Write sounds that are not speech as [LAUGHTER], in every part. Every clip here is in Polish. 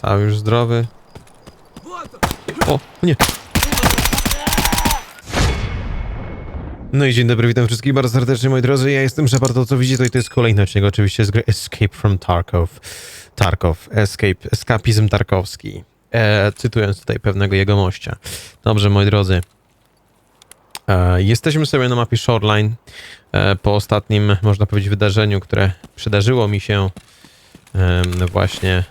Cały już zdrowy. O, nie. No i dzień dobry, witam wszystkich bardzo serdecznie, moi drodzy. Ja jestem Shepard, to co widzicie, to, jest kolejny odcinek oczywiście z gry Escape from Tarkov. Tarkov, Escape, Escapizm Tarkowski. E, cytując tutaj pewnego jegomościa. Dobrze, moi drodzy. E, jesteśmy sobie na mapie Shoreline e, po ostatnim, można powiedzieć, wydarzeniu, które przydarzyło mi się właśnie,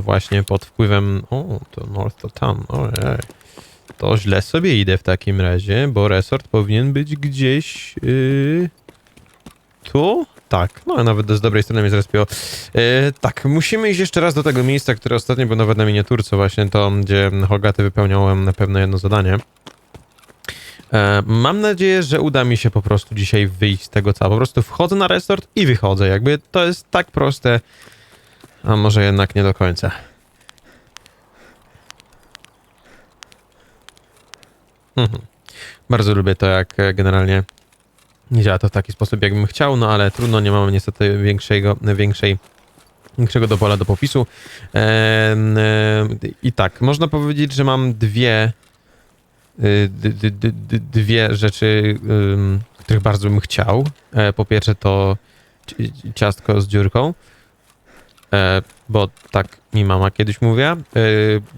właśnie pod wpływem. O, to North to tam. To źle sobie idę w takim razie, bo resort powinien być gdzieś. Yy, tu? Tak, no nawet z dobrej strony mnie zrespiło. Yy, tak, musimy iść jeszcze raz do tego miejsca, które ostatnio było nawet na miniaturce, właśnie to, gdzie Hogaty wypełniałem na pewno jedno zadanie. E, Mam nadzieję, że uda mi się po prostu dzisiaj wyjść z tego całego. Po prostu wchodzę na resort i wychodzę. Jakby to jest tak proste, a może jednak nie do końca. Mhm. Bardzo lubię to, jak e, generalnie nie działa to w taki sposób, jakbym chciał, no ale trudno, nie mamy niestety większego, większej, większego do pola do popisu. Em, e, I tak, można powiedzieć, że mam dwie dwie rzeczy, których bardzo bym chciał. E, Po pierwsze to ci- ciastko z dziurką, e, bo tak mi mama kiedyś mówiła. E,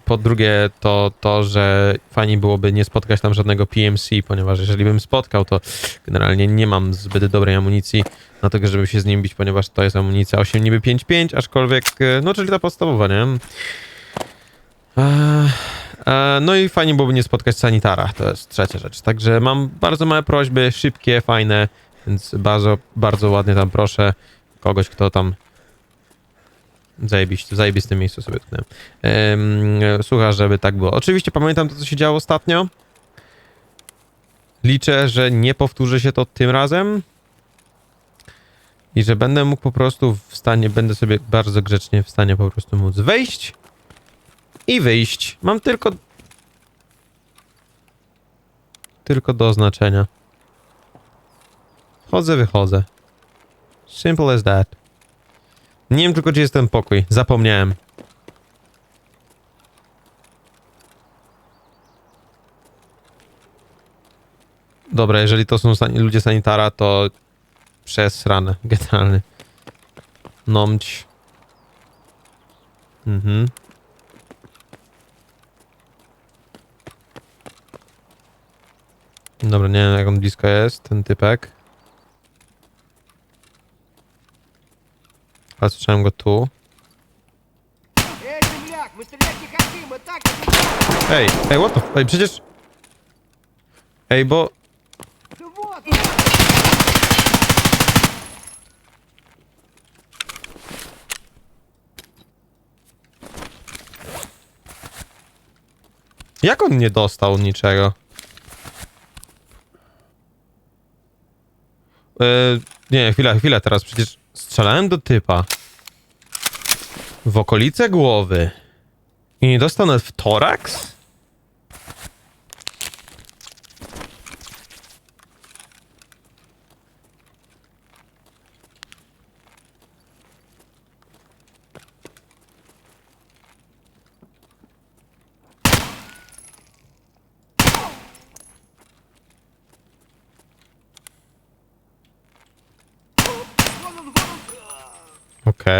Po drugie to to, że fajnie byłoby nie spotkać tam żadnego PMC, ponieważ jeżeli bym spotkał, to generalnie nie mam zbyt dobrej amunicji na tego, żeby się z nim bić, ponieważ to jest amunicja 8 niby 5.5, aczkolwiek, no czyli ta podstawowa, nie? Eee, No i fajnie byłoby nie spotkać sanitara, to jest trzecia rzecz. Także mam bardzo małe prośby, szybkie, fajne, więc bardzo, bardzo ładnie tam proszę kogoś, kto tam zajebiście, w zajebistym miejscu sobie tknę. Słucha, żeby tak było. Oczywiście pamiętam to, co się działo ostatnio. Liczę, że nie powtórzy się to tym razem. I że będę mógł po prostu w stanie, będę sobie bardzo grzecznie w stanie po prostu móc wejść i wyjść. Mam tylko. Tylko do oznaczenia. Wchodzę, wychodzę. Simple as that. Nie wiem tylko, gdzie jest ten pokój. Zapomniałem. Dobra, jeżeli to są sani- ludzie sanitara, to przez ranę, [LAUGHS] generalnie. Nomć. Mhm. Dobra, nie wiem jak on blisko jest, ten typek. Ale słyszałem go tu. Ej, ej, what the... Ej, przecież... Ej, bo... Jak on nie dostał niczego? Yy, nie, chwila, chwila teraz, przecież strzelałem do typa. W okolice głowy. I nie dostał nawet w toraks?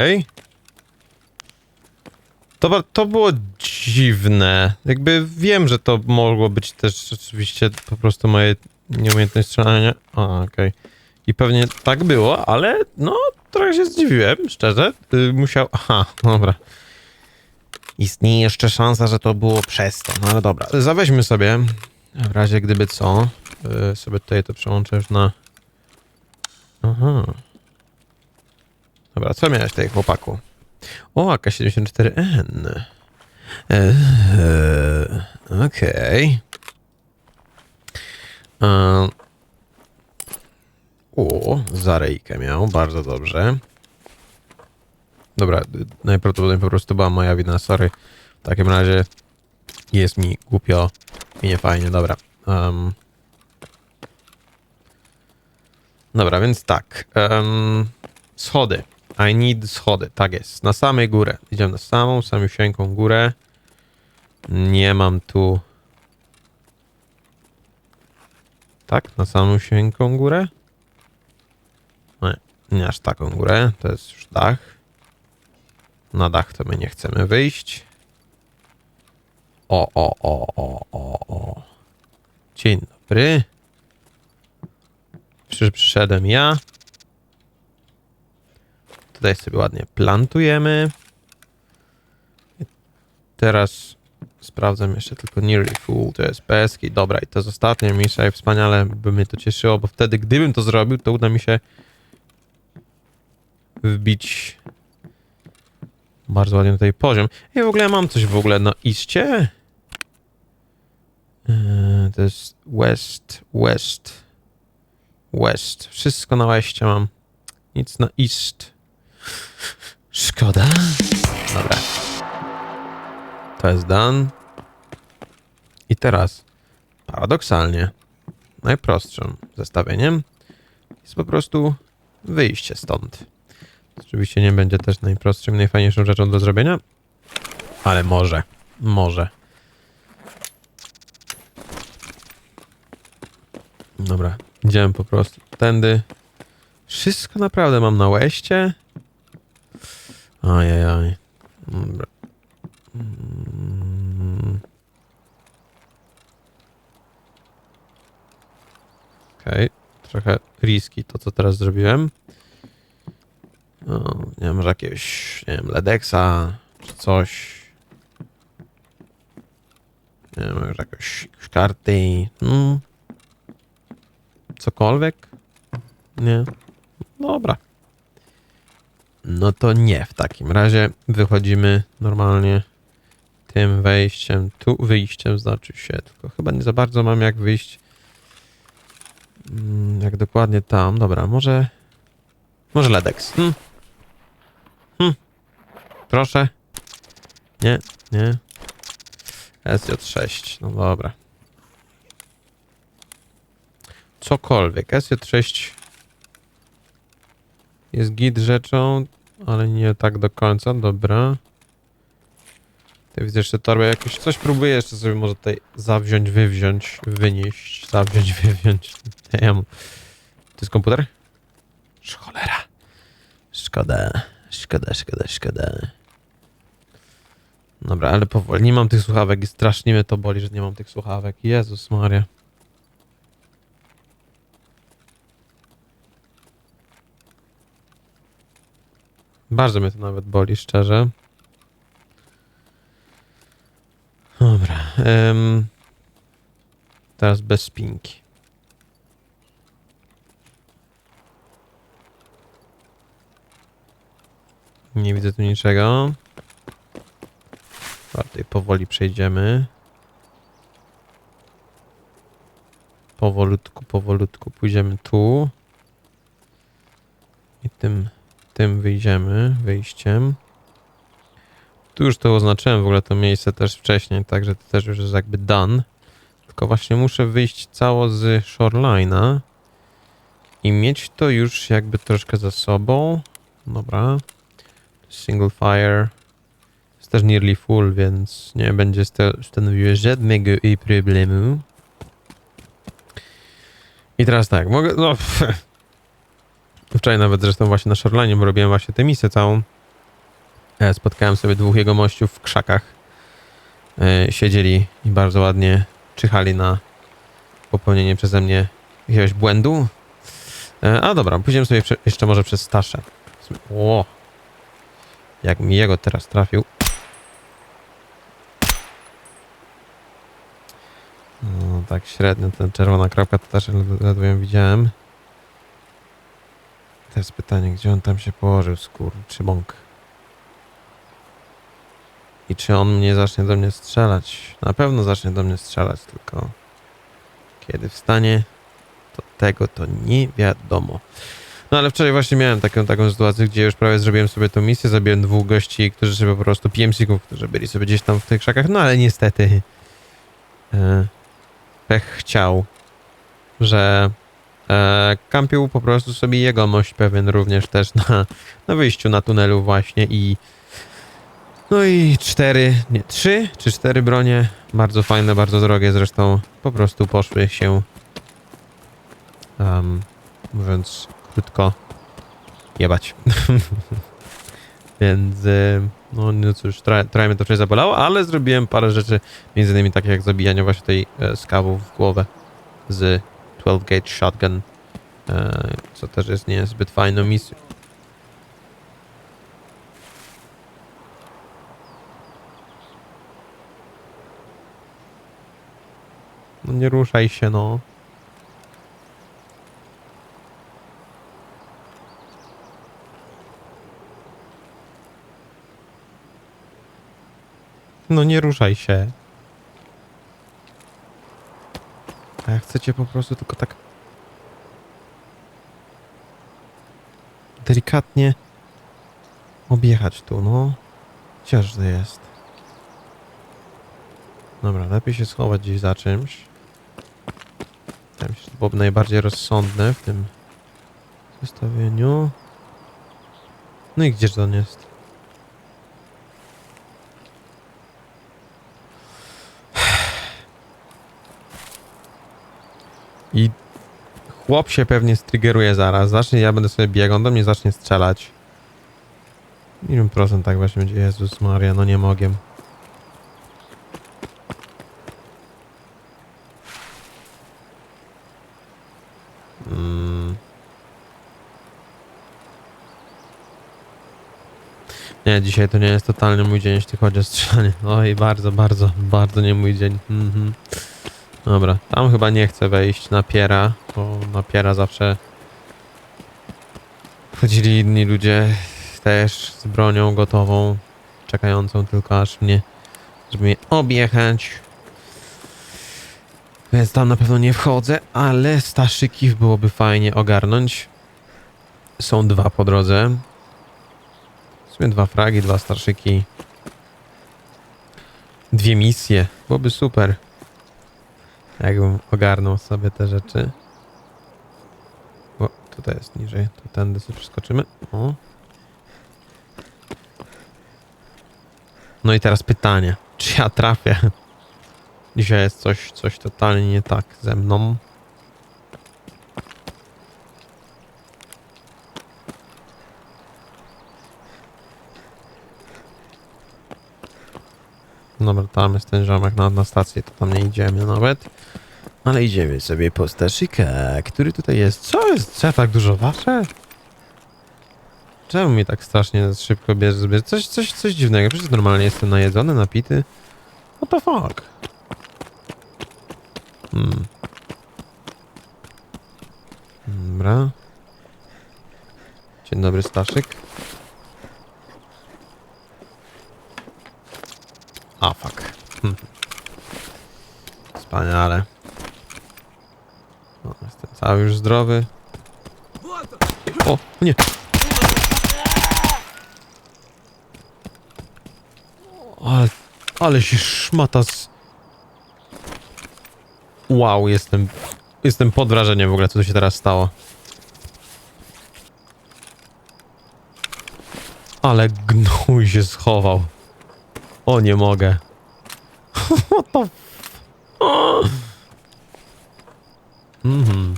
Okej. To, ba- to było dziwne. Jakby wiem, że to mogło być też rzeczywiście po prostu moje nieumiejętność strzelania. A, okej. I pewnie tak było, ale no trochę się zdziwiłem, szczerze. Y, musiał... Aha, dobra. Istnieje jeszcze szansa, że to było przez to. No ale dobra. Zaweźmy sobie, w razie gdyby co, y, sobie tutaj to przełączę już na... Aha. Dobra, co miałeś tutaj, chłopaku? O, AK-74N. Eee, Okej. Eee, O, zarejkę miał, bardzo dobrze. Dobra, najprawdopodobniej po prostu była moja wina, sorry. W takim razie jest mi głupio i niefajnie, dobra. Em. dobra, więc tak. em, schody. I need schody, tak jest. Na samej górę. Idziemy na samą, samiusieńką górę. Nie mam tu... Tak? Na samiusieńką górę? Nie, nie aż taką górę. To jest już dach. Na dach to my nie chcemy wyjść. O, o, o, o, o, o. Dzień dobry. Przy, przyszedłem ja. Tutaj sobie ładnie plantujemy. Teraz sprawdzam jeszcze tylko nearly full, to jest peski. Dobra, i to jest ostatnie miejsce i wspaniale by mnie to cieszyło, bo wtedy gdybym to zrobił, to uda mi się wbić bardzo ładnie tutaj poziom. I w ogóle mam coś w ogóle na iście. Yy, To jest west, west, west. Wszystko na westie mam. Nic na east. Szkoda. Dobra. To jest done. I teraz, paradoksalnie, najprostszym zestawieniem jest po prostu wyjście stąd. Oczywiście nie będzie też najprostszym, najfajniejszą rzeczą do zrobienia, ale może, może. Dobra, idziemy po prostu tędy. Wszystko naprawdę mam na łeście. Ajajaj. Dobra. Mm. Okej, trochę riski to, co teraz zrobiłem. No, nie wiem, może jakiegoś, nie wiem, Ledexa czy coś. Nie wiem, może jakąś, jakąś karty. Mm. Cokolwiek? Nie. Dobra. No to nie w takim razie. Wychodzimy normalnie tym wejściem. Tu wyjściem znaczy się, tylko chyba nie za bardzo mam jak wyjść. Mm, Jak dokładnie tam. Dobra, może. Może Ledex. Hm? Hm? Proszę. Nie, nie. SJ6. No dobra. Cokolwiek. SJ6 jest git rzeczą, ale nie tak do końca. Dobra. Ty widzę jeszcze torbę jakieś. Coś próbuję jeszcze sobie może tutaj zawziąć, wywziąć, wynieść. Zawziąć, [LAUGHS] wywziąć. Damn. To jest komputer? Cholera. Szkoda. Szkoda, szkoda, szkoda. Dobra, ale powoli. Nie mam tych słuchawek i strasznie mnie to boli, że nie mam tych słuchawek. Jezus Maria. Bardzo mnie to nawet boli, szczerze. Dobra. em, teraz bez spinki. Nie widzę tu niczego. Bardziej powoli przejdziemy. Powolutku, powolutku pójdziemy tu. I tym, tym wyjdziemy, wyjściem. Tu już to oznaczyłem w ogóle to miejsce też wcześniej, także to też już jest jakby done. Tylko właśnie muszę wyjść cało z shoreline'a i mieć to już jakby troszkę za sobą. Dobra. Single fire. Jest też nearly full, więc nie będzie sta- stanowiło żadnego problemu. I teraz tak, mogę. No, [LAUGHS] wczoraj nawet zresztą właśnie na Shoreline robiłem właśnie tę misję całą. E, Spotkałem sobie dwóch jego mościów w krzakach. E, Siedzieli i bardzo ładnie czyhali na popełnienie przeze mnie jakiegoś błędu. E, A dobra, pójdziemy sobie jeszcze może przez Staszę. O! Jak mi jego teraz trafił. No, tak średnio, ta czerwona kropka to też led- ledwo ją widziałem. Teraz pytanie, gdzie on tam się położył, skór czy bąk? I czy on mnie zacznie do mnie strzelać? Na pewno zacznie do mnie strzelać, tylko kiedy wstanie, to tego to nie wiadomo. No ale wczoraj właśnie miałem taką, taką sytuację, gdzie już prawie zrobiłem sobie tą misję, zabiłem dwóch gości, którzy sobie po prostu PMC-ków, którzy byli sobie gdzieś tam w tych krzakach, no ale niestety e, pech chciał, że E, kampił po prostu sobie jegomość pewien również też na, na wyjściu na tunelu właśnie i no i cztery, nie, trzy czy cztery bronie, bardzo fajne, bardzo drogie zresztą, po prostu poszły się, um, mówiąc krótko, jebać. [LAUGHS] Więc, y, no, no cóż, trochę, mnie to wcześniej zabolało, ale zrobiłem parę rzeczy, między innymi takie jak zabijanie właśnie tej e, w głowę z 12 gauge shotgun, e, co też jest niezbyt fajną misją. No nie ruszaj się, no. No nie ruszaj się. A ja chcę cię po prostu tylko tak delikatnie objechać tu, no. To jest? Dobra, lepiej się schować gdzieś za czymś. Mi się, że to byłoby najbardziej rozsądne w tym zestawieniu. No i gdzież on jest? I chłop się pewnie striggeruje zaraz. Zacznie, ja będę sobie biegał, on do mnie zacznie strzelać. Milion procent tak właśnie będzie. Jezus Maria, no nie mogiem. Mm. Nie, dzisiaj to nie jest totalnie mój dzień, jeśli chodzi o strzelanie. Oj, bardzo, bardzo, bardzo nie mój dzień. Mhm. Dobra, tam chyba nie chcę wejść na piera, bo na piera zawsze wchodzili inni ludzie też z bronią gotową, czekającą tylko aż mnie, żeby mnie objechać. Więc tam na pewno nie wchodzę, ale staszyki byłoby fajnie ogarnąć. Są dwa po drodze. W sumie dwa fragi, dwa starszyki. Dwie misje. Byłoby super. Jakbym ogarnął sobie te rzeczy. O, tutaj jest niżej. To tędy sobie przeskoczymy. O. No i teraz pytanie. Czy ja trafię? Dzisiaj jest coś, coś totalnie nie tak ze mną. Dobra, tam jest ten ziomek na, na stacji, to tam nie idziemy nawet. Ale idziemy sobie po Staszyka, który tutaj jest. Co jest? Co tak dużo wasze? Czemu mi tak strasznie szybko bierze? bierze? Coś, coś, coś dziwnego. Przecież normalnie jestem najedzony, napity. What the fuck? Hmm. Dobra. Dzień dobry, Staszyk. A, fuck. Hmm. Wspaniale. Cały już zdrowy. O, nie. Ale, ale się szmata z... Wow, jestem... Jestem pod wrażeniem w ogóle, co tu się teraz stało. Ale gnój się schował. O, nie mogę. [LAUGHS] What the f... O! Mhm.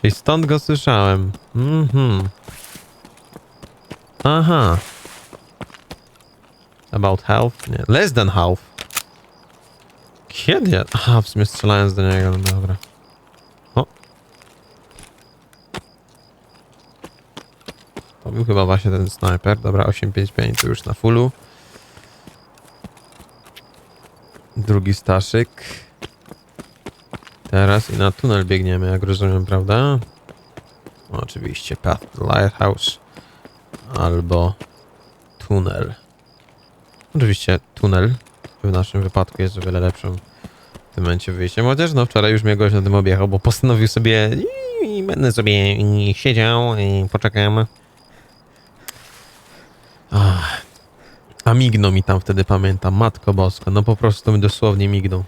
Czyli stąd go słyszałem. Mhm. Aha. About health? Nie. Less than health. Kiedy? Aha, w sumie strzelając do niego, no dobra. O. To był chyba właśnie ten snajper. Dobra, 855 to już na fullu. Drugi staszyk. Teraz i na tunel biegniemy, jak rozumiem, prawda? Oczywiście, Path Lighthouse. Albo tunel. Oczywiście tunel w naszym wypadku jest o wiele lepszym w tym momencie wyjściem. Chociaż no wczoraj już mnie gość na tym objechał, bo postanowił sobie i będę sobie siedział i poczekam. A mignął mi tam wtedy, pamiętam. Matko Bosko, no po prostu mi dosłownie mignął.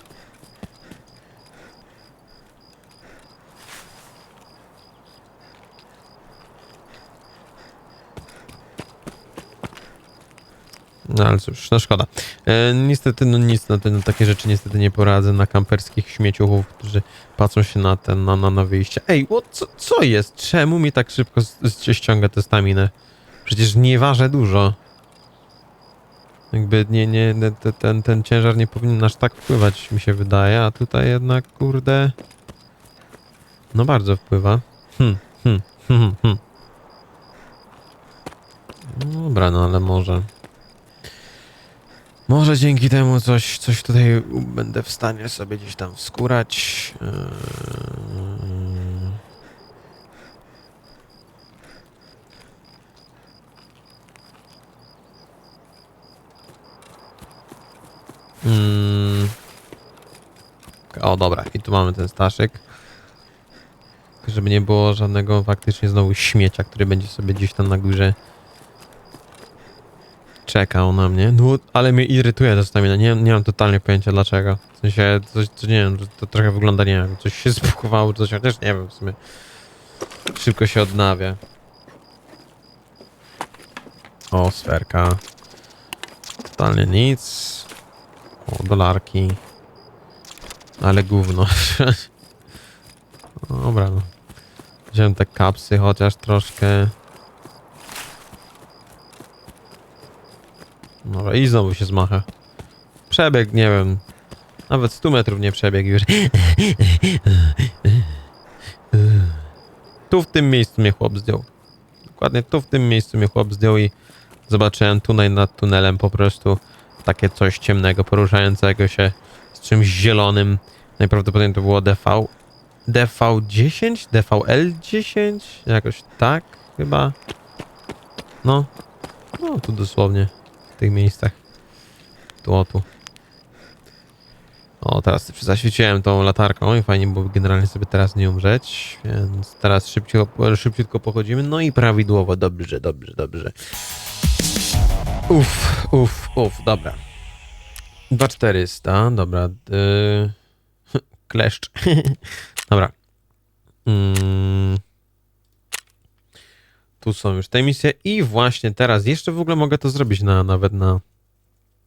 No ale cóż, no szkoda. E, niestety, no nic, na, te, na takie rzeczy niestety nie poradzę na kamperskich śmieciuchów, którzy patrzą się na ten, na, na, na wyjście. Ej, o, co, co jest? Czemu mi tak szybko z, z, ściąga tę staminę? Przecież nie ważę dużo. Jakby nie, nie, te- te- ten, ten ciężar nie powinien aż tak wpływać, mi się wydaje, a tutaj jednak, kurde... No bardzo wpływa. Hm, hm, hm, hm. No dobra, no ale może... Może dzięki temu coś, coś tutaj będę w stanie sobie gdzieś tam wskórać. Eee... Mm. O, dobra, i tu mamy ten staszyk. Żeby nie było żadnego faktycznie znowu śmiecia, który będzie sobie gdzieś tam na górze czekał na mnie. No, ale mnie irytuje ta stamina. Nie, nie mam totalnie pojęcia dlaczego. W sensie, coś, to nie wiem, to trochę wygląda, nie wiem, coś się [LAUGHS] zbukowało, coś, chociaż nie wiem, w sumie. Szybko się odnawia. O, sferka. Totalnie nic. O, dolarki. Ale gówno. [LAUGHS] Dobra, no. Wziąłem te kapsy chociaż troszkę. I znowu się zmacha. Przebieg, nie wiem. Nawet 100 metrów nie przebiegł już. Tu w tym miejscu mnie chłop zdjął. Dokładnie tu w tym miejscu mnie chłop zdjął i zobaczyłem tunel nad tunelem po prostu takie coś ciemnego, poruszającego się z czymś zielonym. Najprawdopodobniej to było DV. DV10? DVL10? Jakoś tak chyba. No. No, tu dosłownie. Tych miejscach. Tu, o tu. O, teraz zaświeciłem tą latarką i fajnie byłoby generalnie sobie teraz nie umrzeć, więc teraz szybciutko, szybciutko pochodzimy. No i prawidłowo, dobrze, dobrze, dobrze. Uff, uff, uff, dobra. 2400, dobra. Yy, [LAUGHS] kleszcz. [LAUGHS] dobra. Mm. Tu są już te misje i właśnie teraz jeszcze w ogóle mogę to zrobić na, nawet na,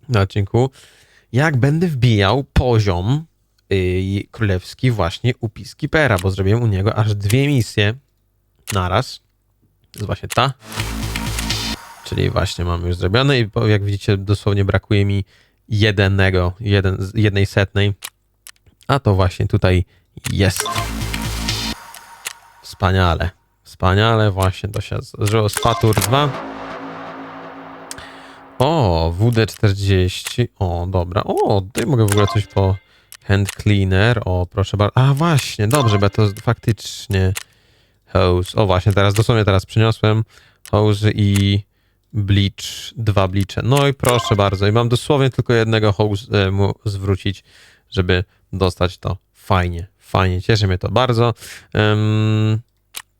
na odcinku. Jak będę wbijał poziom yy, królewski właśnie u Peacekeepera, bo zrobiłem u niego aż dwie misje naraz. To jest właśnie ta. Czyli właśnie mam już zrobione i jak widzicie dosłownie brakuje mi jednego, jeden, jednej setnej. A to właśnie tutaj jest. Wspaniale. Wspaniale właśnie to się zdarzyło. Spatur 2. O, WD-40. O, dobra. O, tutaj mogę w ogóle coś po hand cleaner. O, proszę bardzo. A właśnie, dobrze, bo to faktycznie hose. O, właśnie, teraz, dosłownie teraz przyniosłem hose i bleach, dwa bleache. No i proszę bardzo. I mam dosłownie tylko jednego hose e, mu zwrócić, żeby dostać to. Fajnie, fajnie. Cieszy mnie to bardzo. Em,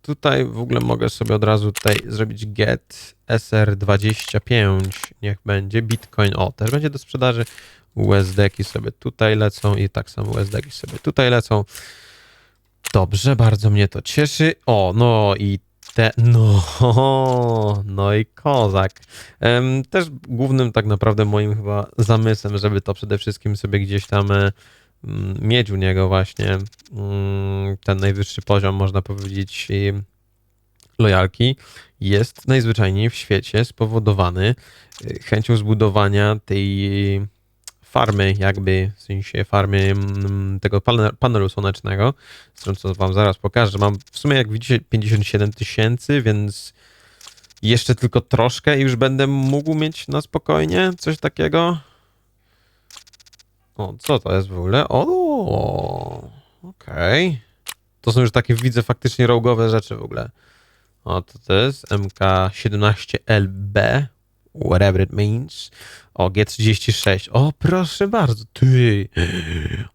tutaj w ogóle mogę sobie od razu tutaj zrobić get SR25, niech będzie, Bitcoin, o, też będzie do sprzedaży, USD-ki sobie tutaj lecą i tak samo USD-ki sobie tutaj lecą. Dobrze, bardzo mnie to cieszy. O, no i te, no, [LAUGHS] no i kozak. Też głównym tak naprawdę moim chyba zamysłem, żeby to przede wszystkim sobie gdzieś tam e, mieć u niego właśnie mm, ten najwyższy poziom, można powiedzieć, lojalki, jest najzwyczajniej w świecie spowodowany y, chęcią zbudowania tej farmy, jakby w sensie farmy mm, tego pane- panelu słonecznego, co wam zaraz pokażę. Mam w sumie, jak widzicie, 57 tysięcy, więc jeszcze tylko troszkę i już będę mógł mieć na spokojnie coś takiego. O, co to jest w ogóle? O, okej. To są już takie, widzę, faktycznie rogowe rzeczy w ogóle. O, to to jest MK17LB, whatever it means. O, G36. O, proszę bardzo, ty.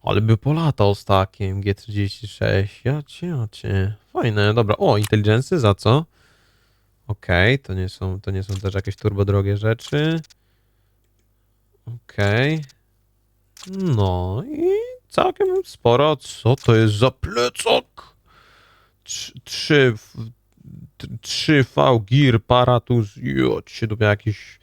Ale by polatał z takim G36. Ja cię, ja cię. Fajne, dobra. O, inteligencje, za co? Okej, to nie są, to nie są też jakieś turbo drogie rzeczy. Okej. No i całkiem sporo. Co to jest za plecak? Trz- Trzy, w- t- 3V Gear Paratus. Jo, ci się jakiś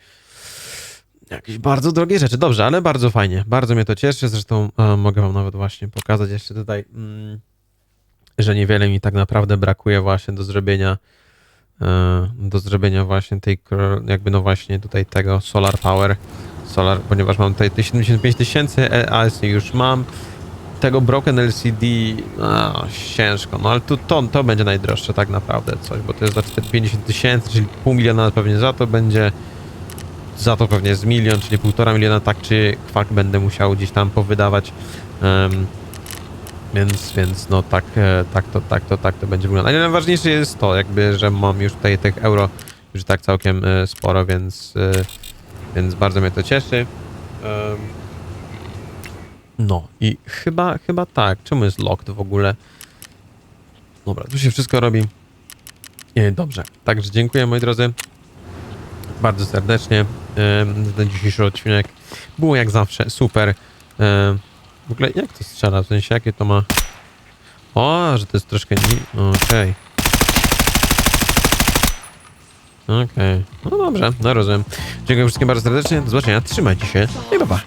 jakieś bardzo drogie rzeczy. Dobrze, ale bardzo fajnie. Bardzo mnie to cieszy. Zresztą e, mogę wam nawet właśnie pokazać jeszcze tutaj, mm, że niewiele mi tak naprawdę brakuje właśnie do zrobienia e, do zrobienia właśnie tej jakby no właśnie tutaj tego Solar Power Solar, ponieważ mam tutaj te 75 tysięcy e, AS już mam. Tego Broken LCD a, ciężko, no ale tu to, to będzie najdroższe tak naprawdę coś, bo to jest za 50 tysięcy, czyli pół miliona pewnie za to będzie. Za to pewnie z milion, czyli półtora miliona tak czy kwak będę musiał gdzieś tam powydawać. Em, więc, więc no tak, e, tak to, tak to, tak to będzie wyglądać. Ale najważniejsze jest to, jakby, że mam już tutaj tych euro już tak całkiem e, sporo, więc, e, więc bardzo mnie to cieszy. Em, No i chyba, chyba tak. Czemu jest locked w ogóle? Dobra, tu się wszystko robi. E, Dobrze, także dziękuję moi drodzy. Bardzo serdecznie za ten dzisiejszy odcinek. Było jak zawsze super. Em, w ogóle jak to strzela? W sensie jakie to ma... O, że to jest troszkę... ni- Okej. Okej. No dobrze, no rozumiem. Dziękuję wszystkim bardzo serdecznie. Do zobaczenia. Trzymajcie się. I pa pa.